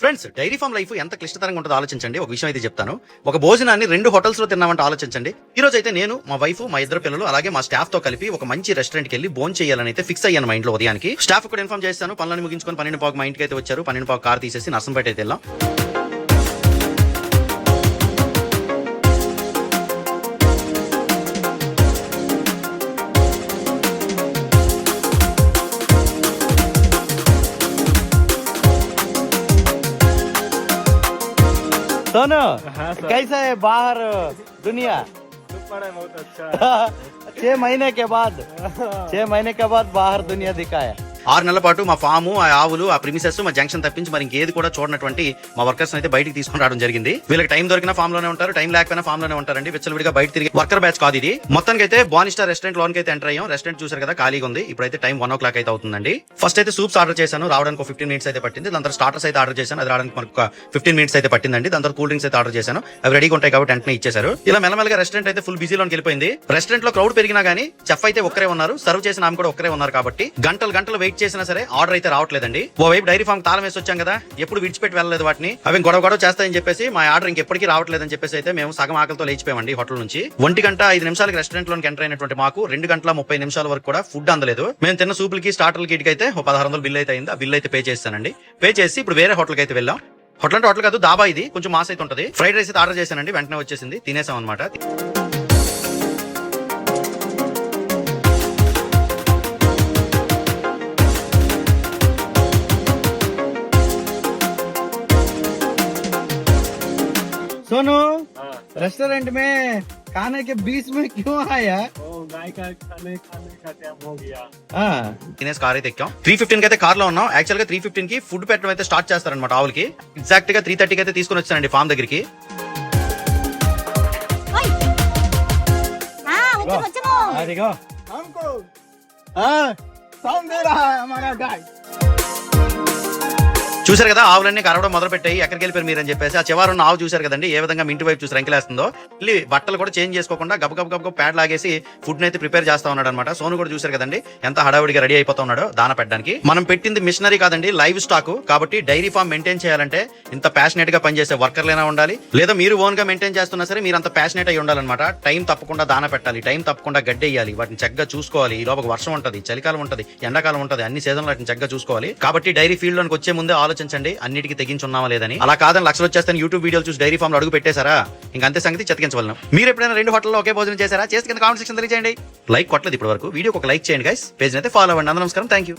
Friends dairy farm life ఎంత క్లిష్టతరంగా ఉంటుందో ఆలోచించండి. ఒక విషయం అయితే చెప్తాను. ఒక భోజనాన్ని రెండు హోటల్స్లో తిన్నామంటే ఆలోచించండి. ఈ రోజు అయితే నేను మా వైఫ్ మా ఇద్దరు పిల్లలు అలాగే మా స్టాఫ్తో కలిపి ఒక మంచి రెస్టారెంట్కి వెళ్ళి భోజనం చేయాలని అయితే ఫిక్స్ అయ్యాను మా ఇంట్లో ఉదయానికి. స్టాఫ్ కూడా ఇన్ఫార్మ్ చేస్తాను. పనులను ముగించుకొని పన్నెండు పాకు మా ఇంటికి అయితే వచ్చారు. పన్నెండు పాకు కార్ తీసేసి నర్సంపేట అయితే వెళ్ళాం. सोनू हाँ कैसा है बाहर दुनिया? सुपर है बहुत अच्छा। छह महीने के बाद छह महीने के बाद बाहर दुनिया दिखाया है। ఆరు నెలల పాటు మా ఫాము ఆ ఆవులు ఆ ప్రిమిసెస్ మా జంక్షన్ తప్పించి మరి ఇంకేది కూడా చూడనటువంటి మా వర్కర్స్ అయితే బయటికి తీసుకుని రావడం జరిగింది. వీళ్ళకి టైం దొరికిన ఫామ్లోనే ఉంటారు టైం లేకపోయినా ఫామ్లోనే ఉంటారండి. విచ్చలవిడిగా బయట తిరిగి వర్కర్ బ్యాచ్ కాదు ఇది. మొత్తానికి అయితే బానిస్టార్ రెస్టారెంట్ లోనికి అయితే ఎంటర్ అయ్యాం. రెస్టారెంట్ చూసారు కదా ఖాళీగా ఉంది. ఇప్పుడైతే టైం వన్ ఓ క్లాక్ అయితే అవుతుందండి. ఫస్ట్ అయితే సూప్స్ ఆర్డర్ చేశాను. రావడానికి ఒక ఫిఫ్టీన్ మినిట్స్ అయితే పట్టింది. దాని తర్వాత స్టార్టర్స్ అయితే ఆర్డర్ చేశాను. అది రావడానికి మనకు ఒక ఫిఫ్టీన్ మినిట్స్ అయితే పట్టిందండి. దాని తర్వాత కూల్ డ్రింక్స్ అయితే ఆర్డర్ చేశాను. అవి రెడీగా ఉంటాయి కాబట్టి వెంటనే ఇచ్చేశారు. ఇలా మెల్లమెల్లగా రెస్టారెంట్ అయితే ఫుల్ బిజీలోకి వెళ్ళిపోయింది. రెస్టారెంట్లో క్రౌడ్ పెరిగినా గానీ చెఫ్ అయితే ఒక్కరే ఉన్నారు. సర్వ్ చేసిన ఆమె కూడా ఒక్కరే ఉన్నారు కాబట్టి గంటలు గంటలు వెయిట్ చేసినా సరే ఆర్డర్ అయితే రావట్లేదండి. ఓ వైపు డైరీ ఫామ్ తాళం వేసి వచ్చాం కదా ఎప్పుడు విడిచిపెట్టి వెళ్ళలేదు వాటిని. అవి గొడవ గొడవ చేస్తాయని చెప్పేసి మా ఆర్డర్ ఇంకెప్పటికీ రావట్లేదని చెప్పేసి అయితే మేము సగం ఆకలితో లేచిపోయామండి హోటల్ నుంచి. ఒంటి గంట ఐదు నిమిషాలకి రెస్టారెంట్లోకి ఎంటర్ అయినటువంటి మాకు రెండు గంటల ముప్పై నిమిషాల వరకు కూడా ఫుడ్ అందలేదు. మేము తిన్న సూపులకి స్టార్టర్ ఇటుకి అయితే ఓ పదహారు వందలు బిల్ అయితే అయింది. ఆ బిల్ అయితే పే చేస్తానండి. పే చేసి ఇప్పుడు వేరే హోటల్కి అయితే వెళ్ళాం. హోటల్ అంటే హోటల్ కాదు దాబా ఇది. కొంచెం మాస్ అయితే ఉంటుంది. ఫ్రైడ్ రైస్ అయితే ఆర్డర్ చేశానండి వెంటనే వచ్చేసింది. తినేసాం అనమాట सोनू हाँ रेस्टोरेंट में खाने के बीच में क्यों आया ओ गाय का खाने खाने का टाइम हो गया हाँ తినేసి కార్ అయితే ఎక్కాం త్రీ ఫిఫ్టీన్ కి అయితే కార్ లో ఉన్నాం యాక్చువల్ గా త్రీ ఫిఫ్టీన్ కి ఫుడ్ పెట్టడం అయితే స్టార్ట్ చేస్తారనమాట ఆవులకి ఎగ్జాక్ట్ గా త్రీ థర్టీకి అయితే తీసుకుని వచ్చానండి ఫామ్ దగ్గరికి हाँ उनको बच्चों हाँ देखो हमको చూసారు కదా ఆవులన్నీ కరవడం మొదలు పెట్టాయి ఎక్కడికి వెళ్ళిపోయారు మీరు అని చెప్పేసి. ఆ చివరి ఉన్న ఆవు చూసారు కదండి ఏ విధంగా మీ ఇంటి వైపు చూసి రంకిలేస్తుందో. వెళ్ళి బట్టలు కూడా చేంజ్ చేసుకోకుండా గబ గబ గబ ప్యాడ్ లాగేసి ఫుడ్ అయితే ప్రిపేర్ చేస్తా ఉన్నాడు అనమాట సోను కూడా చూసారు కదండి ఎంత హడావిడిగా రెడీ అయిపోతా ఉన్నాడు దాన పెట్టడానికి. మనం పెట్టింది మిషనరీ కాదండి లైవ్ స్టాక్. కాబట్టి డైరీ ఫామ్ మెయింటైన్ చేయాలంటే ఇంత ప్యాషనెట్గా పనిచేసే వర్కర్లైనా ఉండాలి. లేదా మీరు ఓన్గా మెయింటైన్ చేస్తున్నా సరే మీరు అంత ప్యాషనెట్ అయి ఉండాలన్నమాట. టైం తప్పకుండా దాన పెట్టాలి టైం తప్పకుండా గడ్డేయాలి వాటిని చక్కగా చూసుకోవాలి. ఈ లోపల వర్షం ఉంటుంది చలికాలం ఉంటుంది ఎండాకాలం ఉంటది అన్ని సీజన్లు వాటిని చక్కగా చూసుకోవాలి. కాబట్టి డైరీ ఫీల్డ్లోకి వచ్చే ముందే ఆలోచించండి. అన్నిటికీ తెగించున్నామా లేదని. అలా కాదని లక్షలు వచ్చేస్తాను యూట్యూబ్ వీడియోలు చూసి డైరీ ఫామ్లో అడుగు పెట్టేశారా? ఇంకా అంతే సంగతి చెతికించవలను. మీరు ఎప్పుడైనా రెండు హోటల్లో ఒకే భోజనం చేశారా? చేసి కింద కామెంట్ సెక్షన్ తెలియజేయండి. లైక్ కొట్టలేదు ఇప్పటి వరకు వీడియోకి ఒక లైక్ చేయండి గైస్ పేజ్ అయితే ఫాలో అవ్వండి. అందరూ నమస్కారం. Thank you